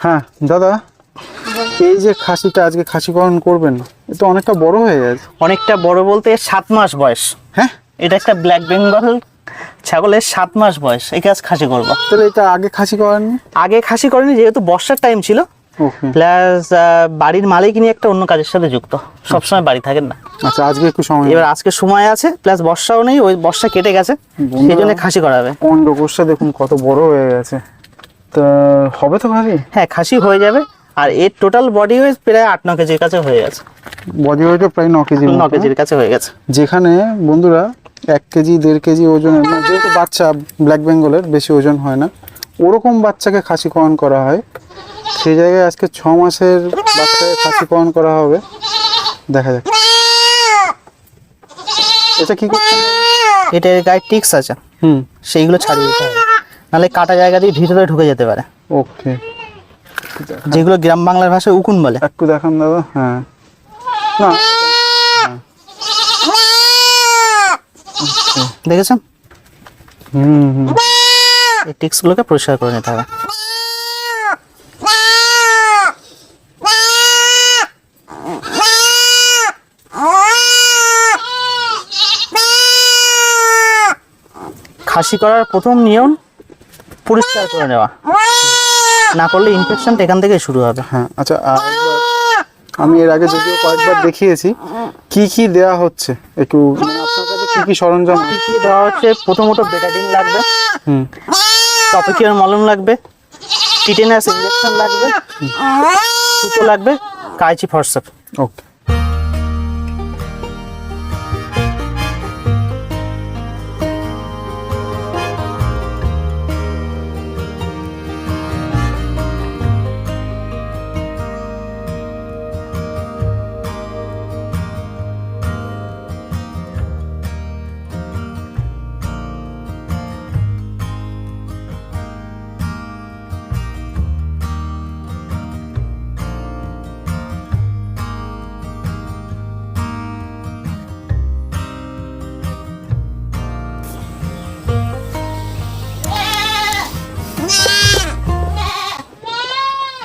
হ্যাঁ দাদা এই যে খাসিটা আজকে খাসিকরণ করবেন এটা অনেকটা বড় হয়ে গেছে। অনেকটা বড় বলতে সাত মাস বয়স। হ্যাঁ? এটা একটা ব্ল্যাক বেঙ্গল ছাগলের সাত মাস বয়স এই কাজ খাসি করব। তাহলে এটা আগে খাসি করেননি? আগে খাসি করেনি যেহেতু বর্ষার টাইম ছিল প্লাস বাড়ির মালিক নিয়ে একটা অন্য কাজের সাথে যুক্ত। সবসময় বাড়ি থাকেন না। আচ্ছা আজকে একটু সময় এবার আজকে সময় আছে প্লাস বর্ষাও নেই ওই বর্ষা কেটে গেছে সেই জন্য খাসি করাবে। অন্ডকোষটা দেখুন কত বড় হয়ে গেছে। হবে তো খাসি? হ্যাঁ খাসি হয়ে যাবে। আর এর টোটাল বডি ওয়েট প্রায় আট ন কেজির কাছে হয়ে গেছে। বডি ওয়েটও প্রায় ন কেজি ন কেজির কাছে হয়ে গেছে। যেখানে বন্ধুরা এক কেজি দেড় কেজি ওজনের যেহেতু বাচ্চা ব্ল্যাক বেঙ্গলের বেশি ওজন হয় না ওরকম বাচ্চাকে খাসি খাসিকরণ করা হয়? সেই জায়গায় আজকে ছ মাসের বাচ্চাকে খাসি খাসিকরণ করা হবে? দেখা যাক। এটা কি এটার গায়ে টিক্স আছে। হুম। সেইগুলো ছাড়িয়ে দিতে হবে। নাহলে কাটা জায়গা দিয়ে ভিতরে ঢুকে যেতে পারে। ওকে। যেগুলো গ্রাম বাংলার ভাষায় উকুন বলে। একটু দেখান দাদা হ্যাঁ। না। দেখেছেন হুম। এই টিক্সগুলোকে পরিষ্কার করে নিতে হবে। খাসি করার প্রথম নিয়ম পরিষ্কার করে নেওয়া। না করলে ইনফেকশনটা এখান থেকে শুরু হবে। হ্যাঁ আচ্ছা আমি এর আগে যদিও কয়েকবার দেখিয়েছি কি কি দেয়া হচ্ছে? একটু আপনার কাছে কি কি সরঞ্জাম? আছে? কি দেওয়া হচ্ছে? প্রথমত বেটাডিন লাগবে। হুম। টপিকিয়ার মলম লাগবে। টিটেনাস ইঞ্জেকশন লাগবে। সুতো লাগবে। কাইচি ফরসেপ। ওকে।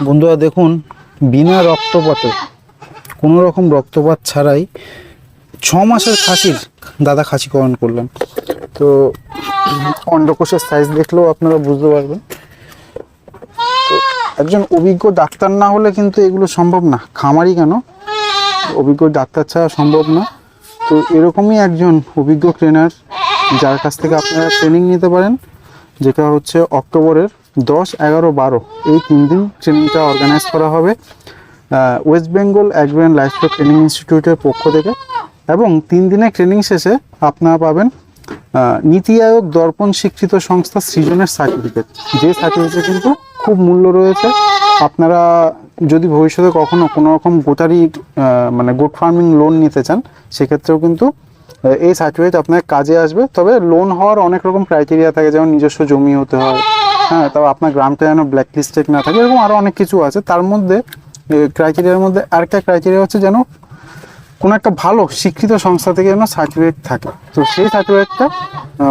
বন্ধুরা দেখুন, বিনা রক্তপাতে, কোনো রকম রক্তপাত ছাড়াই ছ মাসের খাসির দাদা খাসিকরণ করলেন। তো অন্ডকোষের সাইজ দেখলেও আপনারা বুঝতে পারবেন। একজন অভিজ্ঞ ডাক্তার না হলে কিন্তু এগুলো সম্ভব না। খামারই কেন? অভিজ্ঞ ডাক্তার ছাড়া সম্ভব না। তো এরকমই একজন অভিজ্ঞ ট্রেনার যার কাছ থেকে আপনারা ট্রেনিং নিতে পারেন, যেটা হচ্ছে অক্টোবরের দশ, এগারো, বারো, এই তিন দিন ট্রেনিংটা অর্গানাইজ করা হবে West Bengal agro livestock training ইনস্টিটিউটের পক্ষ থেকে এবং তিন দিনের ট্রেনিং শেষে আপনারা পাবেন নীতি আয়োগ দর্পণ স্বীকৃত সংস্থা সৃজনের সার্টিফিকেট যে সার্টিফিকেট কিন্তু খুব মূল্য রয়েছে। আপনারা যদি ভবিষ্যতে কখনো কোনো রকম গোটারি মানে গোট ফার্মিং লোন নিতে চান, সেক্ষেত্রেও কিন্তু এই সার্টিফিকেট আপনার কাজে আসবে। তবে লোন হওয়ার অনেক রকম ক্রাইটেরিয়া থাকে, যেমন নিজস্ব জমি হতে হয় হ্যাঁ তাও আপনার গ্রামটা যেন ব্ল্যাক লিস্টেড না থাকে এরকম আরও অনেক কিছু আছে। তার মধ্যে ক্রাইটেরিয়ার মধ্যে আরেকটা ক্রাইটেরিয়া হচ্ছে যেন কোনো একটা ভালো শিক্ষিত সংস্থা থেকে যেন সার্টিফিকেট থাকে। তো সেই সার্টিফিকেটটা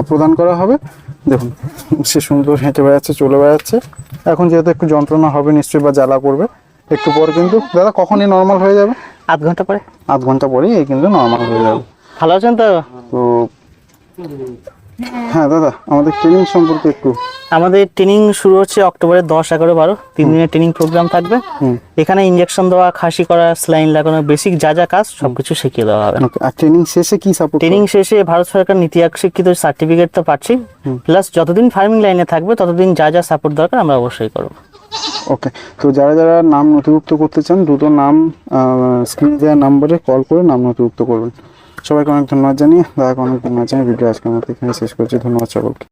প্রদান করা হবে। দেখুন সে সুন্দর হেঁটে বেড়াচ্ছে চলে বেড়াচ্ছে। এখন যেহেতু একটু যন্ত্রণা হবে নিশ্চয়ই বা জ্বালা করবে একটু পর কিন্তু দাদা কখনই নর্মাল হয়ে যাবে? আধ ঘণ্টা পরে। আধ ঘণ্টা পরেই এই কিন্তু নর্মাল হয়ে যাবে। ভালো আছেন তো? তো হ্যাঁ দাদা আমাদের ট্রেনিং সম্পর্কে একটু আমাদের ট্রেনিং শুরু হচ্ছে অক্টোবরের দশ এগারো বারো। তিন দিনের ট্রেনিং প্রোগ্রাম থাকবে। এখানে ইঞ্জেকশন দেওয়া খাসি করা স্লাইন লাগানো বেসিক যা যা কাজ সবকিছু শিখিয়ে দেওয়া হবে। আর ট্রেনিং শেষে কি সাপোর্ট ট্রেনিং শেষে ভারত সরকার নীতি আয়োগ শিক্ষিত সার্টিফিকেট তো পাচ্ছি। প্লাস যতদিন ফার্মিং লাইনে থাকবে ততদিন যা যা সাপোর্ট দরকার আমরা অবশ্যই করব। ওকে তো যারা যারা নাম নথিভুক্ত করতে চান দ্রুত নাম স্ক্রিনে দেওয়া নাম্বারে কল করে নাম নথিভুক্ত করবেন। সবাইকে অনেক ধন্যবাদ জানিয়ে দাদাকে অনেক ধন্যবাদ জানিয়ে ভিডিও আজকের মতো এখানে শেষ করছি। ধন্যবাদ সকলকে।